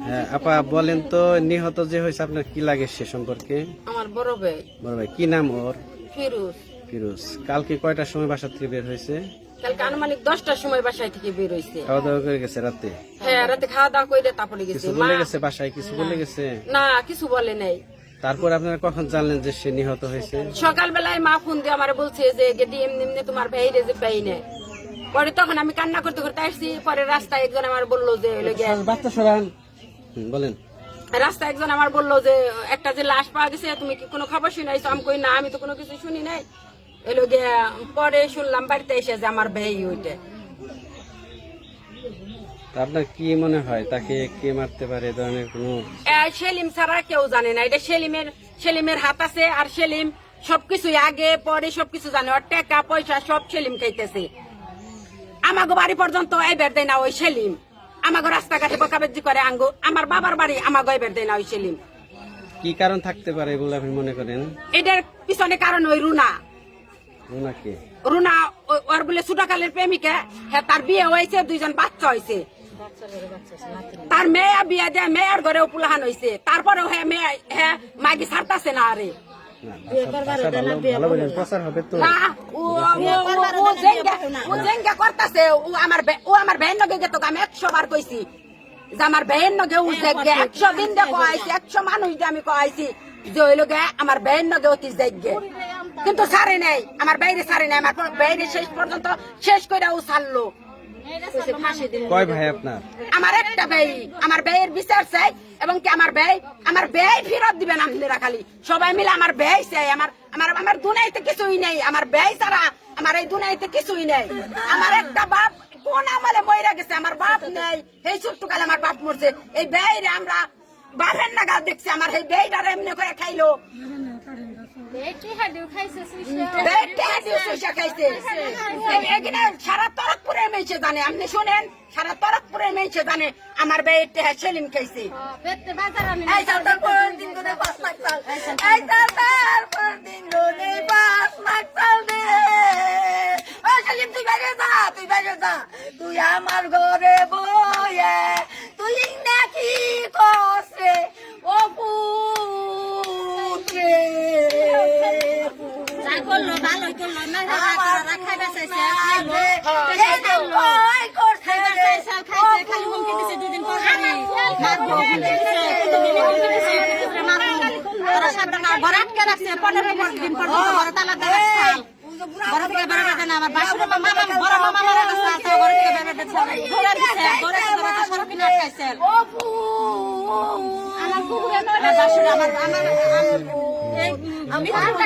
হ্যাঁ আপা বলেন তো নিহত যে হয়েছে আপনার কি লাগে সে সম্পর্কে? আমার বড় ভাই। বড় ভাই কি নাম ওর? ফিরোজ। ফিরোজ কালকে কয়টার সময় বাসা থেকে বের হয়েছে? কালকে আনুমানিক দশটার সময় বাসায় থেকে বের হয়েছে। খাওয়া দাওয়া করে গেছে রাতে? হ্যাঁ রাতে খাওয়া দাওয়া করে তারপরে গেছে। কিছু বলে গেছে বাসায় কিছু বলে গেছে? না কিছু বলে নাই। তারপর আপনারা কখন জানলেন যে সে নিহত হয়েছে? সকালবেলায় মা ফোন দিয়ে আমার বলছে যে গেদি এমনি এমনি তোমার ভাই রে যে পাই না পরে তখন আমি কান্না করতে করতে আসছি পরে রাস্তায় একজন আমার বলল যে বাচ্চা সরান। বলেন। রাস্তায় একজন আমার বলল যে একটা যে লাশ পাওয়া গেছে তুমি কি কোনো খবর শুনাইছো আমি কই না আমি তো কোনো কিছু শুনি নাই। এলো গিয়ে পরে শুনলাম বাড়িতে এসে যে আমার ভাই ওইটা। আপনার কি মনে হয় তাকে কে মারতে পারে ধরনের কোনো সেলিম ছাড়া কেউ জানে না। এটা সেলিমের সেলিমের হাত আছে আর সেলিম সবকিছু আগে পরে সবকিছু জানে। ওর টাকা পয়সা সব সেলিম খাইতেছে। আমাগো বাড়ি পর্যন্ত এবার দেয় না ওই সেলিম। আমাগো রাস্তাঘাটে বকাবেজি করে আঙ্গো। আমার বাবার বাড়ি আমাগো এবার দেয় না ওই সেলিম কি কারণ থাকতে পারে বলে আপনি মনে করেন? এটার পিছনে কারণ ওই রুনা। রুনা ও- ওর বলে ছোটকালের প্রেমিকা। হ্যাঁ তার বিয়ে হয়েছে দুইজন বাচ্চা হয়েছে। তার মেয়ে বিয়ে দেয় মেয়ের ঘরে পুলাহান হয়েছে তারপরেও হ্যাঁ মেয়ে হ্যাঁ মাগি ছাড়তাছে না আরে। প্রচার হবে তো। না আমার ও নগে একশো দিন দিয়ে কয়াইছি, একশো মানুষ দিয়ে আমি যে ওই লোকে আমার বেহেন নগে অতি জেগে কিন্তু সারে নেই, আমার বাইরে সারে নেই, আমার বাইরে শেষ পর্যন্ত শেষ করে ও সারলো। কয় ভাই আপনার? আমার একটা ব্যয় আমার ব্যয়ের বিচার চাই এবং কি আমার ব্যয় আমার ব্যয় ফেরত দিবেন আপনারা খালি। সবাই মিলে আমার ব্যয় চাই আমার আমার আমার দুনাইতে কিছুই নেই আমার ব্যয় ছাড়া আমার এই দুনাইতে কিছুই নেই। আমার একটা বাপ কোন আমলে মইরা গেছে আমার বাপ নেই এই ছোট্টকালে আমার বাপ মরছে। এই ব্যয় রে আমরা বাপের নাগাল দেখছি আমার এই ব্যয়টা এমনি করে খাইলো। ব্যয়টা দিয়ে পয়সা খাইছে এই- এখানে সারা তরকপুরে মেয়েছে জানে। আপনি শুনেন সারা তরকপুরে মেয়েছে জানে। আমার ব্যয়টা সেলিম খাইছে। এই সালটার পর দিন করে পাঁচ লাখ চাল এই সালটার পর দিন করে পাঁচ লাখ চাল দে। ও সেলিম তুই বাইরে যা তুই বাইরে যা। তুই আমার ঘরে বয়ে তুই নাকি কসে ও পুত্রে। আমার